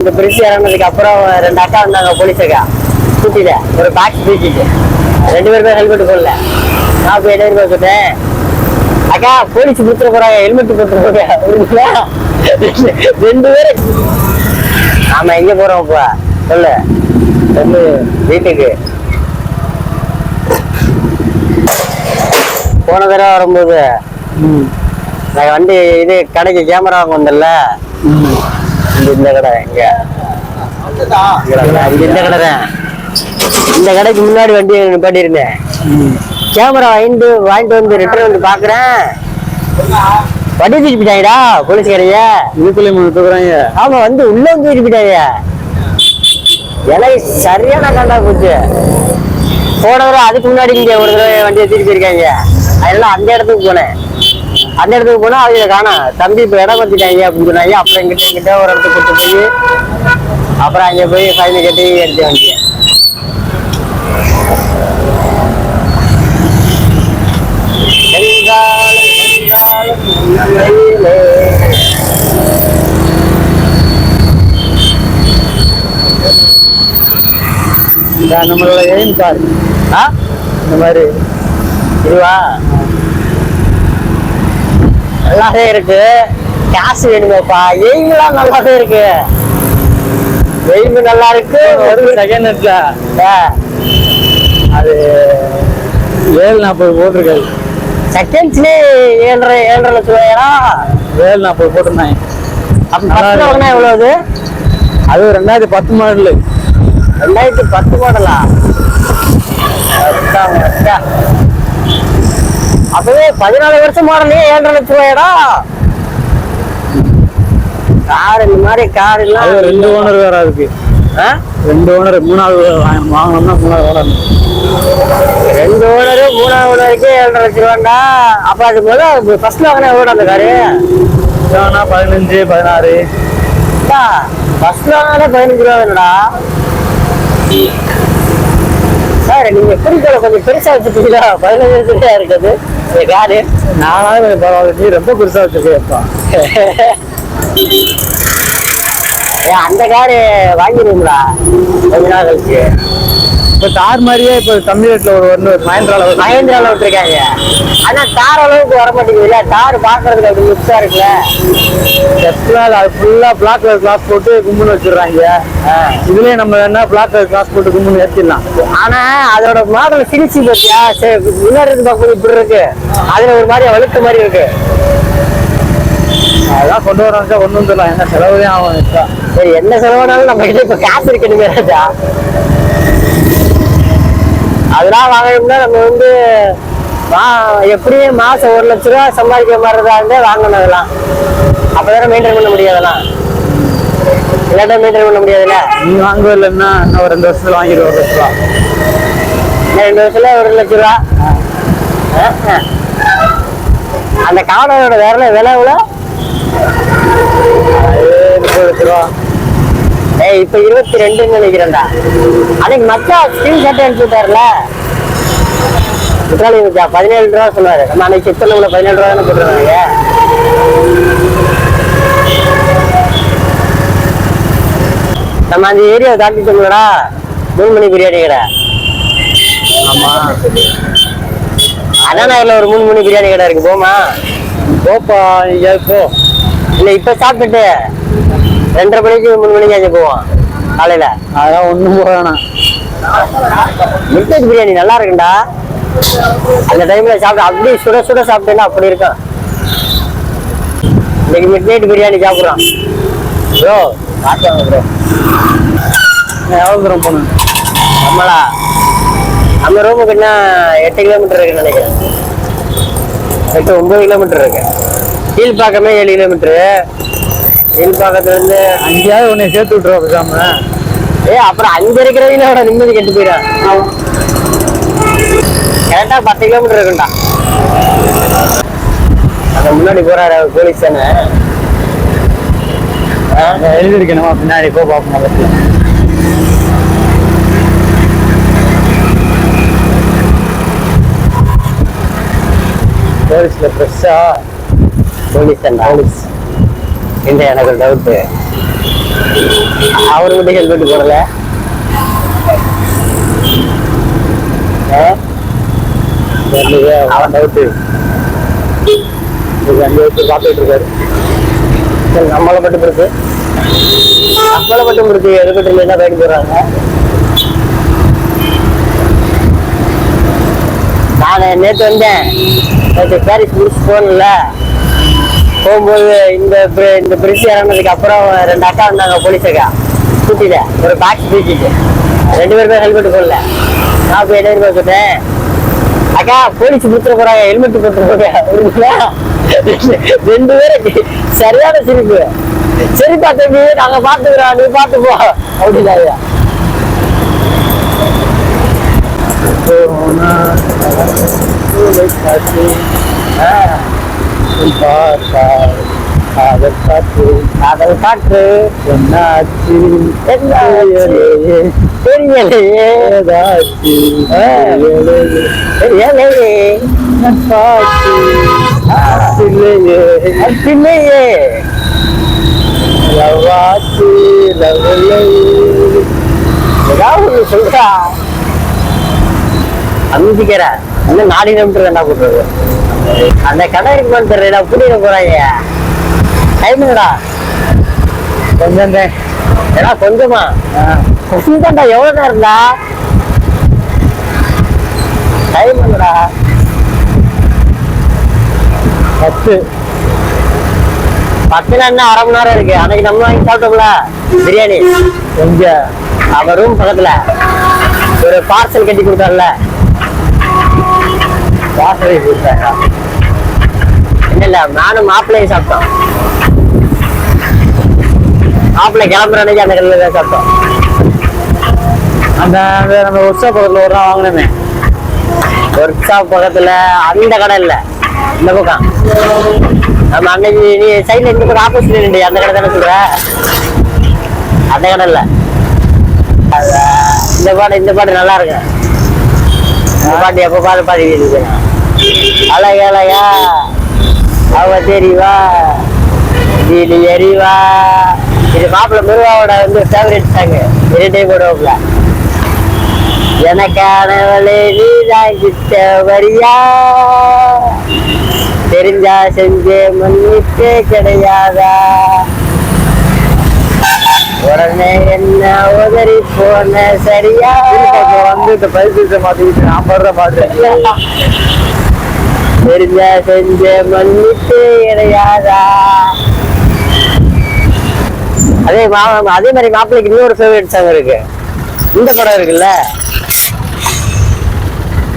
இந்த பிரிட்ஜ் இறங்கினதுக்கு அப்புறம் ரெண்டு அக்கா வந்தாங்க போலீஸ் அக்கா. ஸ்கூட்டில ஒரு பாக்ஸ் தூக்கிட்டு ரெண்டு பேருமே ஹெல்மெட் போடல. நான் போய் என்ன சொன்னேன் அக்கா போலீஸ் கொடுத்துட போறாங்க ஹெல்மெட் கொடுத்துட போறாங்க. ரெண்டு பேரும் நாம எங்க போறோம் இப்ப சொல்லு. சொல்லு வீட்டுக்கு. போன தடவை வரும்போது நான் வண்டி இது கடைக்கு கேமரா வாங்க வந்தேன்ல. இந்த இந்த கடை எங்க இங்க இந்த கடை தான். இந்த கடைக்கு முன்னாடி வண்டி நிப்பாட்டியிருந்தேன். கேமரா வாங்கிட்டு வாங்கிட்டு வந்து ரிட்டர்ன் வந்து பாக்குறேன் வண்டி தூக்கி போயிட்டாங்கடா போலீஸ்காரைய இதுக்குள்ளே மூணு தூக்குறாங்க. ஆமா வந்து உள்ள வந்து தூக்கி போயிட்டாங்க எனக்கு சரியான கண்டா போச்சு. போன தடவை அதுக்கு முன்னாடி இங்க ஒரு தடவை வண்டியை தூக்கி போயிருக்காங்க. அதனால அந்த இடத்துக்கு போனேன். அந்த இடத்துக்கு போனா அவங்க காணோம் தம்பி இப்ப இடம் வச்சுட்டாங்க அப்படின்னு சொன்னாங்க அப்புறம் எங்கிட்ட எங்கிட்ட ஒரு இடத்துக்கு கூட்டு போய் அப்புறம் அங்க போய் ஃபைன் கட்டி எடுத்து. இந்த நம்மளோட எய்ம் கார் ஆ? இந்த மாதிரி. இதுவா? நல்லாவே இருக்கு. காசு வேணுமேப்பா. எய்ம்லாம் நல்லாவே இருக்கு. எய்ம் நல்லா இருக்கு. ஒரு செகண்ட் ஹெட்ல ஆ, அது ஏழு நாற்பது போட்டிருக்காரு செகண்ட்ஸ்லயே ஏழரை ஏழரை லட்சம் ரூபாயா? ஏழு நாற்பது போட்டிருந்தாங்க. அப்ப எவ்வளவு அது? ரெண்டாயிரத்தி பத்து மாடலு. ரெண்டாயிரத்தி பத்து மாடலா. அப்பவே பதினாலு வருஷம் மாடலே ஏழரை லட்சம் ரூபாயடா. கார் இந்த மாதிரி கார் எல்லாம் ரெண்டு ஓனர் வேற இருக்கு? ரெண்டு ஓனர் மூணாவது வாங்க- வாங்கணும்னா மூணாவது ஓனர். ரெண்டு ஓனரு மூணாவது ஓனருக்கு ஏழரை லட்சம் ரூபாண்டா. அப்ப அது முதல்ல ஃபர்ஸ்ட்ல வாங்கினா எவ்வளோ அந்த காரு. பதினஞ்சு பதினாறு. ஃபர்ஸ்ட்ல வாங்கினா பதினஞ்சு ரூபா வேணுடா சார் நீங்க குறிக்கோளை கொஞ்சம் பெருசா வச்சுட்டீங்களா? பதினஞ்சு லட்சம் இருக்குது? நாலாவது கொஞ்சம் பரவாயில்ல நீ ரொம்ப பெருசா வச்சிருக்கப்பா ஏன் அந்த காரு வாங்கிடுவீங்களா கொஞ்ச நாள் கழிச்சு. இப்போ தார் மாதிரியே இப்போ கம்மி ரேட்ல ஒரு ஒன்று மகேந்திரால மகேந்திரால விட்டுருக்காங்க ஆனா தார் அளவுக்கு வர மாட்டேங்குதுல்ல தார் பாக்குறதுக்கு அப்படி மிக்ஸா இருக்குல்ல? எக்ஸ்ட்ரா அது ஃபுல்லா பிளாக் கலர் கிளாஸ் போட்டு கும்பல் வச்சிடுறாங்க. இதுலயே நம்ம என்ன பிளாக் கலர் கிளாஸ் போட்டு கும்பல் ஏற்றிடலாம் ஆனா அதோட மாடல் சிரிச்சு பத்தியா சரி, முன்னாடி இருந்து பார்க்கும்போது இப்படி இருக்கு. அதுல ஒரு மாதிரி வழுக்க மாதிரி இருக்கு. அதெல்லாம் கொண்டு வராங்க கொண்டு வந்துடலாம். என்ன செலவுதே ஆகும். சரி என்ன செலவானாலும் நம்ம கிட்ட இப்ப காசு இருக்கணுமே ராஜா. அதெல்லாம் வாங்கணும்னா நம்ம வந்து மா எப்படியும் மாசம் ஒரு லட்ச ரூபா சம்பாதிக்கிற மாதிரி இருந்தா இருந்தே வாங்கணும் அதெல்லாம். அப்பதானே மெயின்டைன் பண்ண முடியாது அதெல்லாம். இல்லாட்டா மெயின்டைன் பண்ண முடியாதுல்ல நீ இன்னும் ஒரு ரெண்டு வருஷத்துல வாங்கிடுவோம் ஒரு லட்ச ரூபா. ரெண்டு வருஷத்துல ஒரு லட்ச ரூபா. அந்த காவலோட விலை விலை எவ்வளோ? முப்பது லட்ச ரூபா. இப்ப இருபத்தி ரெண்டுன்னு நினைக்கிறேன்டா. அன்னைக்கு மச்சான் ஸ்கிரீன் ஷாட் மச்சா பதினேழு ரூபா சொன்னாரு நம்ம அன்னைக்கு செக் பண்ண பதினேழு ரூபா தானே போட்டுருந்தாங்க நம்ம அந்த ஏரியாவை தாண்டிட்டோம்லடா மூணு மணி பிரியாணி கடை. ஆமா. அண்ணா ஒரு மூணு மணி பிரியாணி கடை இருக்கு போமா போப்பா எங்கேயாவது போ. இல்ல இப்ப சாப்பிட்டுட்டு. ரெண்டரை மணிக்கு மூணு மணிக்கு அங்கே போவோம். காலையில. அதெல்லாம் ஒண்ணும் போக வேணாம் மில்க் பிரியாணி நல்லா இருக்குண்டா. அந்த டைம்ல சாப்பிட்டு அப்படியே சுட சுட சாப்பிட்டேன்னா அப்படி இருக்கும். இன்னைக்கு மிட் நைட் பிரியாணி சாப்பிடுறோம். ப்ரோ பார்த்தாங்க ப்ரோ. எவ்வளவு தூரம் போகணும்? நம்மளா. நம்ம ரூமுக்கு என்ன எட்டு கிலோமீட்டர் இருக்குன்னு நினைக்கிறேன். எட்டு ஒன்பது கிலோமீட்டர் இருக்கு. கீழ்ப்பாக்கமே ஏழு கிலோமீட்டரு. கீழ்ப்பாக்கத்துல இருந்து அங்கேயாவது உன்னை சேர்த்து விட்டுருவா பேசாம ஏ அப்புறம் அங்க இருக்கிறவங்களோட நிம்மதி கெட்டு போயிடும். கரெக்டா பத்து கிலோமீட்டர் இருக்கும்டா. அந்த முன்னாடி போறாரு அவர் போலீஸ் தானே? எழுதிருக்கணுமா பின்னாடி போ பார்ப்போம் முதல்ல. போலீஸ்ல ஃப்ரெஷ்ஷா போலீஸ் தான்டா போலீஸ் இந்த எனக்கு டவுட்டு அவரு மட்டும் ஹெல்மெட் போடல. ஆ? தெரியலையே, அவன் டவுட்டு அங்கே வச்சு பார்த்துட்டு இருக்காரு. சரி, நம்மளை மட்டும் இருக்கு நம்மளை மட்டும் இருக்கு ஹெல்மெட் இல்லைன்னா பயன் போடுறாங்க நான் நேற்று வந்தேன். நேற்று பாரிஸ் முடிச்சு போகணும்ல. போகும்போது இந்த இந்த பிரிட்ஜ் இறங்கினதுக்கு அப்புறம் ரெண்டு அக்கா வந்தாங்க போலீஸ் அக்கா. ஸ்கூட்டியில ஒரு பாக்ஸ் தூக்கிட்டு ரெண்டு பேருமே ஹெல்மெட் போடல. நான் போய் என்ன சொன்னேன் அக்கா போலீஸ் கொடுத்துட போறாங்க ஹெல்மெட் கொடுத்துட போறாங்க. ரெண்டு பேரும் சரியான சிரிப்பு. சரிப்பா தம்பி நாங்க பாத்துக்கிறோம் நீ பாத்து போ. அப்படின்னாங்க போனா அதை காற்று காதல் காற்று என்னாச்சு? என்னாச்சு? தெரியலையே. ஏதாச்சு. தெரியலையே. காற்று இல்லையே பின்னையே லவாச்சு லவலை ஏதாவது ஒண்ணு சொல்றா. அமைதிக்கிற இன்னும் நாலு கிலோமீட்டர் என்ன போட்டுருக்கு அந்த கடை இருக்குமான்னு தெரியல புடிக்க போறாங்க. டைமுங்கடா கொஞ்சம் ஏடா கொஞ்சமா? கொஞ்சம் தான்டா எவ்வளவு நேரம்டா டைம் இல்லடா பத்து. பத்துல என்ன அரை மணி நேரம் இருக்கு. அன்னைக்கு நம்ம வாங்கி சாப்பிட்டோம்ல பிரியாணி. எங்க அவன் ரூம் பக்கத்துல. ஒரு பார்சல் கட்டி கொடுத்தார்ல. வாசலை கொடுத்தாங்க இல்ல இல்ல நானும் மாப்பிள்ளையும் சாப்பிட்டோம். மாப்பிள்ளை கிளம்புற அன்னைக்கு அந்த கடையில தான் சாப்பிட்டோம். அந்த நம்ம ஒர்க் ஷாப் பக்கத்தில் ஒரு நாள் வாங்கினோமே. ஒர்க் ஷாப் பக்கத்துல அந்த கடை இல்ல. இந்த பக்கம். நம்ம அன்னைக்கு நீ சைட்ல இந்த பக்கம் ஆப்போசிட்ல நின்று அந்த கடை தானே சொல்ற? அந்த கடை இல்ல. இந்த பாட்டு இந்த பாட்டு நல்லா இருக்கு பாட்டு எப்போ பாட்டு பாடிக்கிட்டு இருக்கேன் அழகா அழகா. அவ தெரிவா? இது எரிவா? இது மாப்பிள்ள முருகாவோட வந்து ஃபேவரட் சாங்கு எனி போடுவோம்ல போடுவாப்ல எனக்கானவளே நீதான் கிட்ட வரியா தெரிஞ்சா செஞ்சே மன்னிப்பே கிடையாதா? உடனே என்ன உதறி போன சரியா? வந்து இந்த பைசை மாத்திக்கிட்டு நான் படுற பாட்டு தெரிஞ்சா செஞ்ச மன்னிப்பே கிடையாதா? அதே மா அதே மாதிரி மாப்பிள்ளைக்கு இன்னொரு ஃபேவரட் சாங் இருக்கு. இந்த படம் இருக்குல்ல?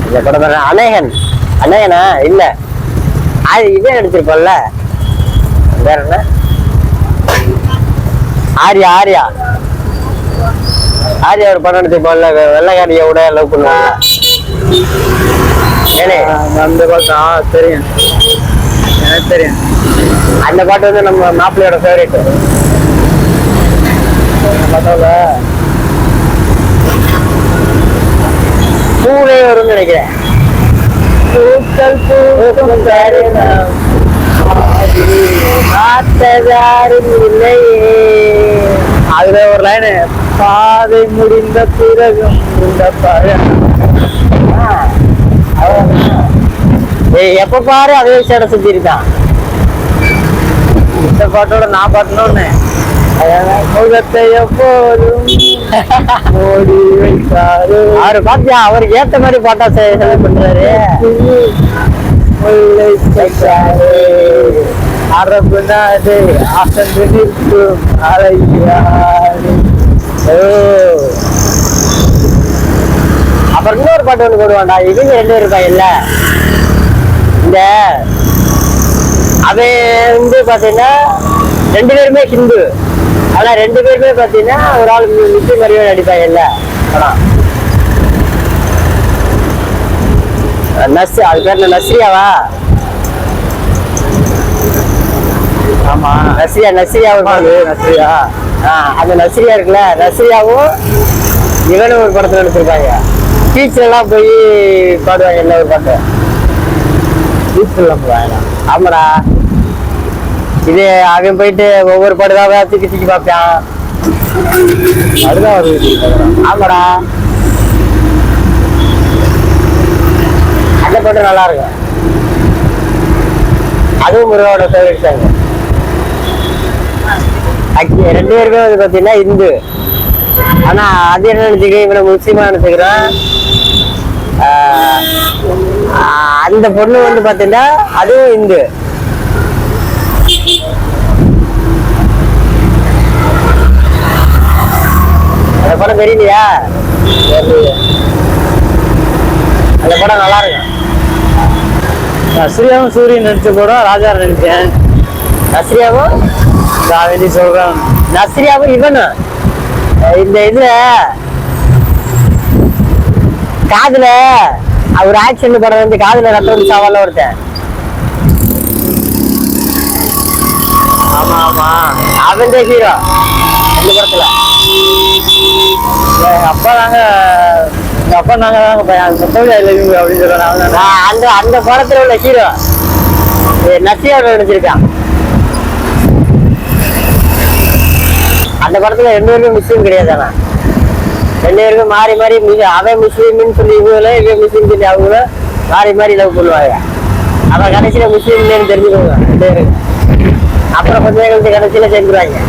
இந்த படம் பேரு அநேகன். அநேகனா? இல்ல. அது இதே நடிச்சிருப்பல்ல வேற என்ன? ஆர்யா ஆர்யா. ஆர்யா ஒரு படம் நடிச்சிருப்போம்ல வெள்ளக்காரியோட லவ் பண்ணுவாங்க. ஏனே? அந்த பாட்டு தெரியும். எனக்கு தெரியும். அந்த பாட்டு வந்து நம்ம மாப்பிள்ளையோட ஃபேவரட் பாட்டால. பூவே வரும்னு நினைக்கிறேன். பூக்கள் பூக்கும் தருணம். பார்த்ததாரும் இல்லையே. அதுல ஒரு லைனு பாதை முடிந்த பிறகும் இந்த எப்ப பாரு அதே சேட சுத்தி இருக்கான் இந்த பாட்டோட நான் பாட்டணும்னு முகத்தை எப்போதும் அவரு பாத்தியா அவருக்கு ஏத்த மாதிரி பாட்டா செலக்ட் பண்றாரு. முல்லை தைத்தாரு அரபு நாடு அசந்து நிற்கும் ஓ. அப்புறம் இன்னொரு பாட்டு ஒன்று போடுவாண்டா இவங்க ரெண்டு பேரும் இருப்பாங்கல்ல. இந்த அவன் வந்து பார்த்தீங்கன்னா ரெண்டு பேருமே ஹிந்து. ஆனால் ரெண்டு பேருமே பார்த்தீங்கன்னா ஒரு ஆள் முஸ்லீம் மாதிரியே நடிப்பாங்கல்ல. படம் நஸ் அது பேர் என்ன? நஸ்ரியாவா? ஆமா. ஒரு பாட்டு நஸ்ரியா ஆ, அந்த நஸ்ரியா இருக்குல்ல நஸ்ரியாவும் இவனும் ஒரு படத்துல பீச்ல எல்லாம் போய் பாடுவாங்க எல்லா ஒரு பாட்டு? வீட்டில் வேணாம் ஆமாடா. இது அவன் போயிட்டு ஒவ்வொரு படத்தாக தூக்கி தூக்கி பார்ப்பான். அதுதான் வருது ஆமாடா. அந்த படம் நல்லா இருக்கும். அதுவும் முருகாவோட ஃபேவரட் சாங் ரெண்டு பேருமே வந்து பார்த்தீங்கன்னா இந்து. ஆனா அது என்ன நினைச்சுக்கிறேன் இவனை முஸ்லீமா நினைச்சுக்கிறான். அந்த பொண்ணு வந்து பார்த்தீங்கன்னா அதுவும் இந்து. அந்த படம் தெரியலையா அந்த படம் நல்லா இருக்கும். நஸ்ரியாவும் சூரியன் நடிச்ச படம் ராஜா நினைச்சேன் நஸ்ரியாவும் நான் வேண்டி சொல்றேன் நஸ்ரியாவும் இவனு இந்த இதுல காதுல அவர் ஆக்சிடென்ட் படம் வந்து காதுல ரத்தம் வந்து ஒருத்தன். ஆமா ஆமா. அவன் தான் ஹீரோ இந்த படத்துல. அப்பா நாங்க எங்க அப்பா நாங்க தாங்க பையன் சொத்தவழி இல்லை அப்படின்னு சொல்றாங்க. நான் அந்த அந்த படத்துல உள்ள ஹீரோ நசியா நடிச்சிருக்கான். அந்த படத்துல ரெண்டு பேருமே முஸ்லீம் கிடையாது ஆனா. ரெண்டு பேருமே மாறி மாறி அவன் முஸ்லீம்னு சொல்லி இவங்களும் இவன் முஸ்லீம் சொல்லி அவங்களும் மாறி மாறி லவ் பண்ணுவாங்க. அப்புறம் கடைசியில முஸ்லீம்னு தெரிஞ்சுக்கோங்க ரெண்டு பேரும். அப்புறம் கொஞ்ச நேரம் கழிச்சு கடைசியில சேர்ந்துருவாங்க.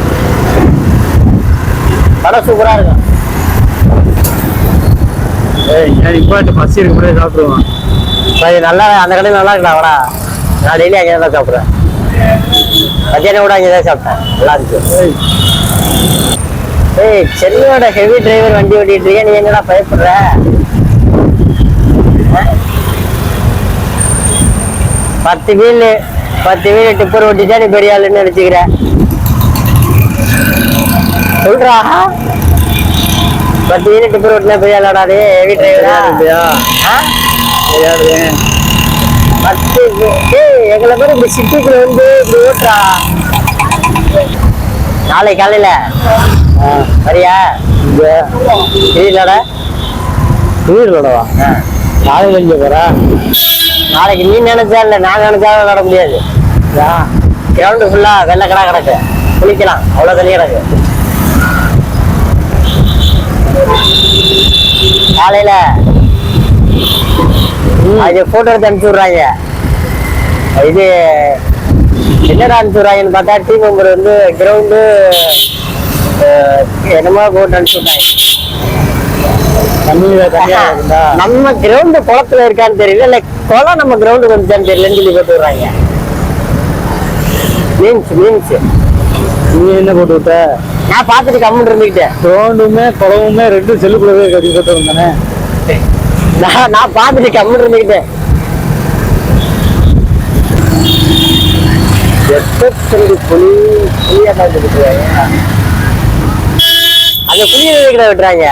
படம் சூப்பரா இருக்கும். இப்பாட்டு பசி இருக்க முன்னாடி சாப்பிடுவான் சரி நல்லா அந்த கடையில் நல்லா இருக்குடா வாடா. நான் டெய்லி அங்கே தான் சாப்பிட்றேன். மத்தியானம் கூட அங்கே தான் சாப்பிட்டேன். நல்லா இருக்கு ஏய் செல்லியோட ஹெவி டிரைவர் வண்டி ஓட்டிட்டு இருக்க நீ என்னடா பயப்படுற? பத்து வீல் பத்து வீல் டிப்பர் ஓட்டிச்சா நீ பெரிய ஆளுன்னு நினைச்சுக்கிற. சொல்றா. பத்து வீல் டிப்பர் ஓட்டினா பெரிய ஆளாடா டே ஹெவி டிரைவரா பத்து ஏய் எங்களை பேர் இப்படி சிட்டிக்குள்ள வந்து இப்படி ஓட்டுறா. நாளை காலையில. சரியா தெரியலடா வீடுலடவா நாளைக்கு இங்க போற? நாளைக்கு நீ நினைச்சா இல்ல நான் நினைச்சாலும் நட முடியாது. கிரவுண்டு ஃபுல்லா வெள்ளை கடை கிடக்கு. குளிக்கலாம். அவ்வளவு தண்ணி கிடக்கு. காலையில. அது போட்டோ எடுத்து அனுப்பிச்சு விடுறாங்க. இது என்னடா அனுப்பிச்சு விடுறாங்கன்னு பார்த்தா டீம் மெம்பர் வந்து கிரவுண்டு என்னமோ போட்டு அனுப்பிச்சு விட்டாங்க தண்ணியில தண்ணியா இருந்தா? நம்ம கிரவுண்ட் குளத்துல இருக்கான்னு தெரியல. இல்ல குளம் நம்ம கிரவுண்டுக்கு வந்துச்சான்னு தெரியலன்னு சொல்லி போட்டு விடுறாங்க. Means means. நீ என்ன போட்டு விட்ட? நான் பார்த்துட்டு கம்முன்னு இருந்துக்கிட்டேன் தோண்டுமே குளமுமே ரெண்டும் செல்லுக்குள்ளவே கட்டி போட்டு வந்தானே. நான் நான் பார்த்துட்டு கம்முன்னு இருந்துக்கிட்டேன் எத்தனை புலி புளியா பார்த்துட்டு அந்த புளிய வைக்கிற விட்டுறாங்க.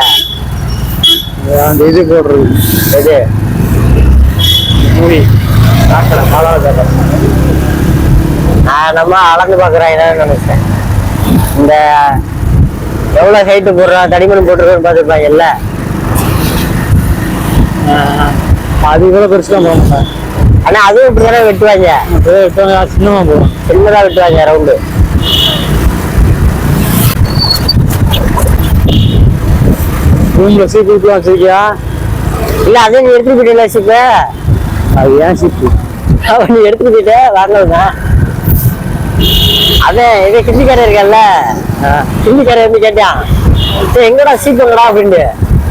அந்த இது போடுறது. எது? மூடி சாக்கடை காலாவது நான் நம்ம அளந்து பார்க்குறாங்கன்னு நினைச்சேன். இந்த எவ்வளோ ஹைட்டு போடுறான் தடிமணம் போட்டுருக்கோன்னு பார்த்துருப்பாங்கல்ல? அது இவ்வளவு பெருசுலாம் போக மாட்டேன் ஆனால் அதுவும் இப்படி தானே வெட்டுவாங்க சின்னமா போகும். சின்னதாக வெட்டுவாங்க ரவுண்டு ரூம்ல சீப்பு வச்சிருக்கியா? இல்லை அதே நீ எடுத்துட்டு போயிட்டீங்களா சிப்ப அது ஏன் சீப்பு நீ எடுத்துட்டு போயிட்ட அதான் இதே கிண்டிக்காரர் இருக்கல்ல கிண்டிக்காரர் வந்து கேட்டான் "டேய், எங்கடா சீப்பு எங்கடா அப்படின்ட்டு.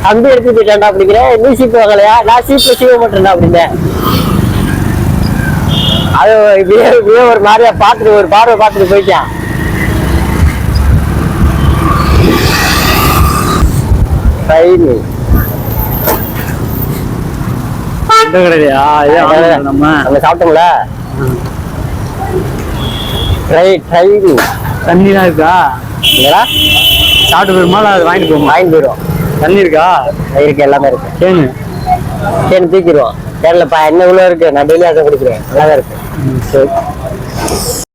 தம்பி எடுத்துட்டு போயிட்டான்டா அப்படிங்கிற நீ சீப்பு வாங்கலையா? நான் சீப்பு சீவ மாட்டேன்டா அப்படின்னேன். அது இப்படியே இப்படியே ஒரு மாதிரியா பார்த்துட்டு ஒரு பார்வை பார்த்துட்டு போயிட்டான். ஃபைன் கடையா நம்ம. அங்க சாப்பிட்டோம்ல? ட்ரை ட்ரை தண்ணிலாம் இருக்கா? இல்லடா சாப்பிட்டு போயிருமா? அது வாங்கிட்டு போமா வாங்கி போயிடும் தண்ணி இருக்கா? இருக்கு எல்லாமே இருக்கு. கேனு சரி தூக்கிடுவோம். தெரியலப்பா என்ன இவ்வளோ இருக்கு? நான் டெய்லி அதை குடிக்கிறேன். நல்லா இருக்கு. ம், சரி